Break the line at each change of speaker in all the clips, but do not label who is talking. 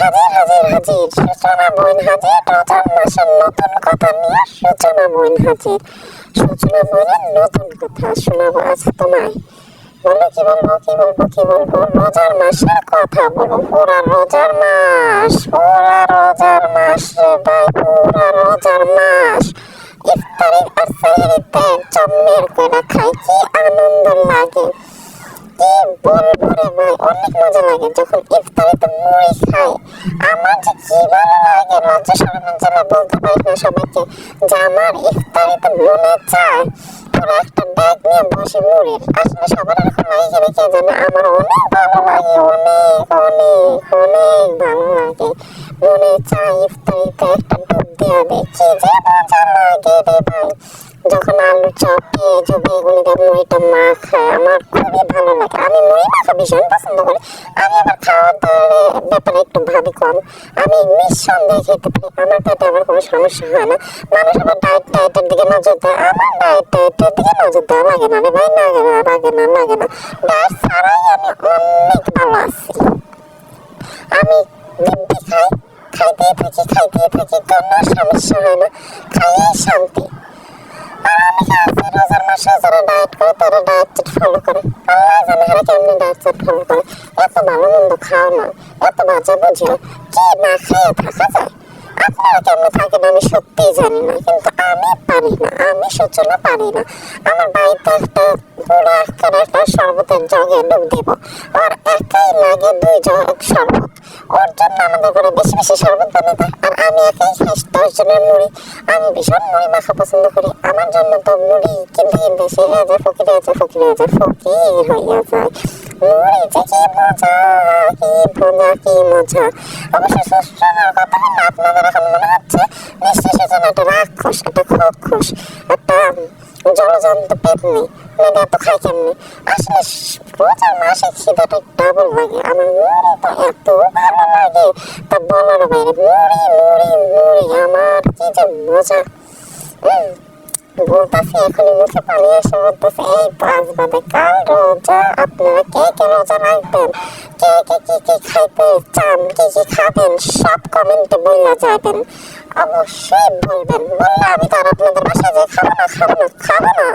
হাজির হাজির হাজির। সূচনা বইন হাজির, রোজার মাসের নতুন কথা নিয়ে সূচনা বইন হাজির। সূচনা বইনের নতুন কথা শোনাবো আজ তোমায়। বলো কি বলব কি বলব কি বলব? রোজার মাসের কথা বলো। পুরা রোজার মাস, পুরা রোজার মাস রে ভাই, পুরা রোজার মাস। ইফতারি আর সাহরিতে জম্মের করে খাই, কি আনন্দ লাগে। কি বলব রে ভাই, অনেক মজা লাগে। যখন ইফতারিতে মুড়ি কি লজ্জা শরমের জন্য ইফতারিতে চায় একটা ব্যাগ নিয়ে বসে মুড়ির আসলে সবার জানে, আমার অনেক অনেক অনেক চায় ইফতারিতে দেয় কি যে মজা লাগে রে ভাই। যখন আলু চপ বেগুনি দিয়ে মুড়িটা মাখায়, আমার খুবই ভালো লাগে। আমি মুড়ি মাখা ভীষণ পছন্দ করি। আমি আবার খাওয়ার দাওয়ার ব্যাপারে একটু ভাবি কম। আমি নিঃসন্দেহে খেতে পারি। আমার পেটে আবার কোনো সমস্যা হয় না। মানুষ আবার ডায়েট ডায়েটের দিকে নজর দেয়। আমার ডায়েট ডায়েটের দিকে নজর দেওয়া লাগে না। রে ভাই লাগে না লাগে না লাগে না। ডায়েট ছাড়াই আমি অনেক ভালো আছি। আমি দিব্যি খাই খাইতে থাকি খাইতে থাকি। কোনো সমস্যা হয় না। খাইয়ে শান্তি। আছে রোজার মাসে যারা ডায়েট করে তারা ডায়েট চার্ট ফলো করে আল্লাহ জানে হারা কেমনি ডায়েট চার্ট ফলো করে এত ভালো মন্দ খাও না এত বাজে বুঝিও কি না খেয়ে থাকা যায় আপনারা কেমন আমার বাড়িতে একটা একটা শরবতের জগে ডুব দিব। আর একাই লাগে দুই জগ শরবত ওর জন্য আমাদের করে বেশি বেশি শরবত বানাতে। আর আমি একাই খাই দশ জনের মুড়ি। আমি ভীষণ মুড়ি মাখা পছন্দ করি। আমার জন্য তো মুড়ি কিনতে কিনতে সে হয়ে যায় ফকির হয়ে ফকির হয়ে ফকির হইয়া যায়। মুড়ি যে কি মজা কি মজা কি মজা। অবশ্য সুস্থনার কথা আপনাদের এখন মনে হচ্ছে? নিশ্চয়ই সেজন্য একটা রাক্ষস, একটা খক্ষস একটা জলজন্ত পেতনি। মেয়েটা এত খাই কেমনি? আসলে রোজার মাসে খিদাটা ডাবল লাগে আমার মুড়ি তো এত ভালো লাগে। তা বলার বাইরে মুড়ি মুড়ি মুড়ি, আমার কি যে মজা। বলতেছি, এখনই মুখে পানি এসে বলতেছে, এই পাঁচ বাদে কাল রোজা, আপনারা কে কে রোজা রাখবেন? কে কে কি কি খাইতে চান, কি কি খাবেন, সব কমেন্টে বইলা যাবেন অবশ্যই বলবেন। বললে আমি তো আর আপনাদের বাসায় যে খাব না খাব না খাব না।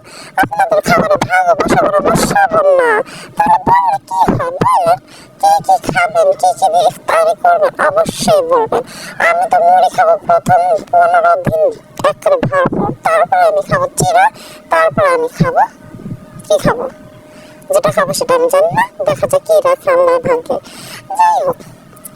আপনাদের খাবারে ভাগ বসাবো বসাবো না। তাহলে বললে কি হয়? বলেন কে কি খাবেন, কে কি ইফতারি করবেন? অবশ্যই বলবেন। আমি তো মুড়ি খাব প্রথম পনেরো দিন একেবারে ভরপুর তারপরে আমি খাব চিরা তারপরে আমি খাব, কি খাব? যেটা খাব সেটা আমি জানি না। দেখা যাক কি রাখে আল্লাহ ভাগ্যে। যাই হোক।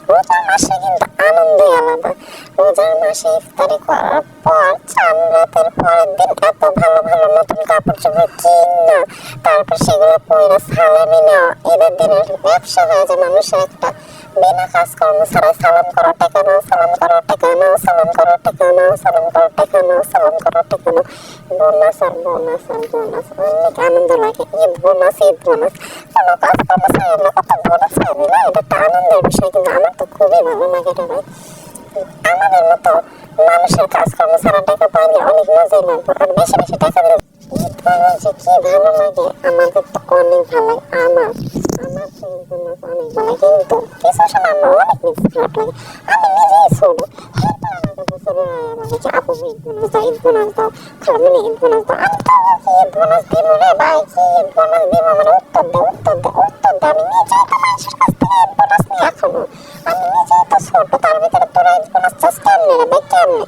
রোজার মাসে কিন্তু আনন্দই আলাদা। রোজার মাসে ইফতারি করার পর চান রাতের পরের দিন এত ভালো ভালো নতুন কাপড় চোপড় কিনা, তারপর সেগুলো পরে সালামি নেওয়া এদের দিনের ব্যবসা হয়ে যায় মানুষের একটা বিনা কাজকর্ম ছাড়াই সালাম করো টাকা নাও সালাম করো টাকা নাও সালাম করো টাকা নাও সালাম করো টাকা নাও সালাম করো টাকা নাও বোনাস আর বোনাস আর বোনাস। অনেক আনন্দ লাগে। Eid bonus Eid bonus. কোনো কাজকর্ম ছাড়াই আমরা কত বোনাস পাবি না? এটা একটা আনন্দের বিষয়, কিন্তু আমার তো খুবই ভালো লাগে রে ভাই। আমাদের মতো মানুষের কাজকর্ম ছাড়া টাকা পাইলে অনেক মজাই লাগবে। আর বেশি বেশি টাকা দিলে কি ভালো লাগে? আমাদের তো অনেক ভালো আমার তো অনেক ভালো কিন্তু কিছু সময় আমার অনেক মিস খারাপ লাগে আমি নিজেই ছোট এরপর আমার আমি তো কি ঈদ বোনাস দিব রে ভাই কি? ঈদ বোনাস দিব মানে উত্তর দে উত্তর দে আমি তো নিয়ে এখনও আমি নিজেই তো ছোট তার ভিতরে তোরা ঈদ বোনাস চাস কেমনে রে ভাই কেমনে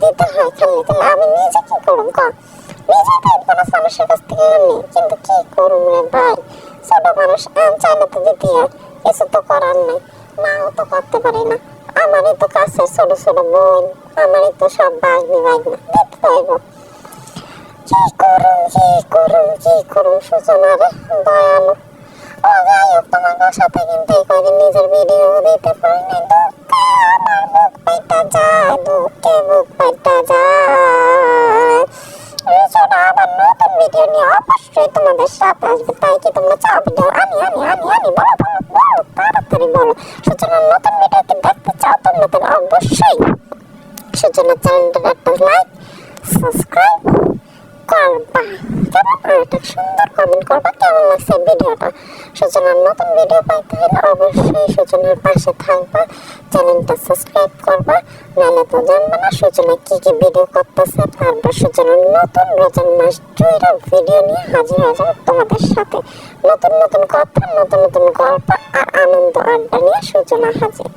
দিতে হয় খালি আমি নিজে কি করুম কর নিজেই তো আনি। কিন্তু কি করুম রে ভাই? ছোট মানুষ আম চাইলে তো দিতে হয়। কিছু তো করার নেই। নাও তো করতে পারি না। আমারই তো কাছে ছোট ছোট বোন। আমারই তো সব বাগনি বাগনি দিতে পাইব। কি করুম কি করুম কি করুম সূচনা রে, দয়ালু। ও যাই তোমার সাথে কিন্তু এই কদিন নিজের ভিডিও দিতে পারি না দুঃখে আমার বুক পেটা যায়, দুঃখে বুক পেটা যায়। রচনা আবার নতুন ভিডিও নিয়ে অবশ্যই তোমাদের সাথে আসবে। তাই কি তোমরা চাও ভিডিও আমি আমি আমি আমি বলো বলো বলো তাড়াতাড়ি বলো। সূচনার নতুন ভিডিও কি দেখতে চাও তোমরা? তাহলে অবশ্যই সূচনার চ্যানেলটা একটা লাইক সাবস্ক্রাইব করবা? কেমন সুন্দর কমেন্ট করবা? কেমন ভিডিওটা? সূচনার নতুন ভিডিও পাইতে হলে অবশ্যই সূচনার পাশে থাকবা। চ্যানেলটা সাবস্ক্রাইব করবা। ভিডিও করতেছে। তারপর সূচনার নতুন রোজান মাস ভিডিও নিয়ে হাজির হয়ে যাব তোমাদের সাথে। নতুন নতুন কথা, নতুন নতুন গল্প আর আনন্দ আড্ডা নিয়ে সূচনা হাজির।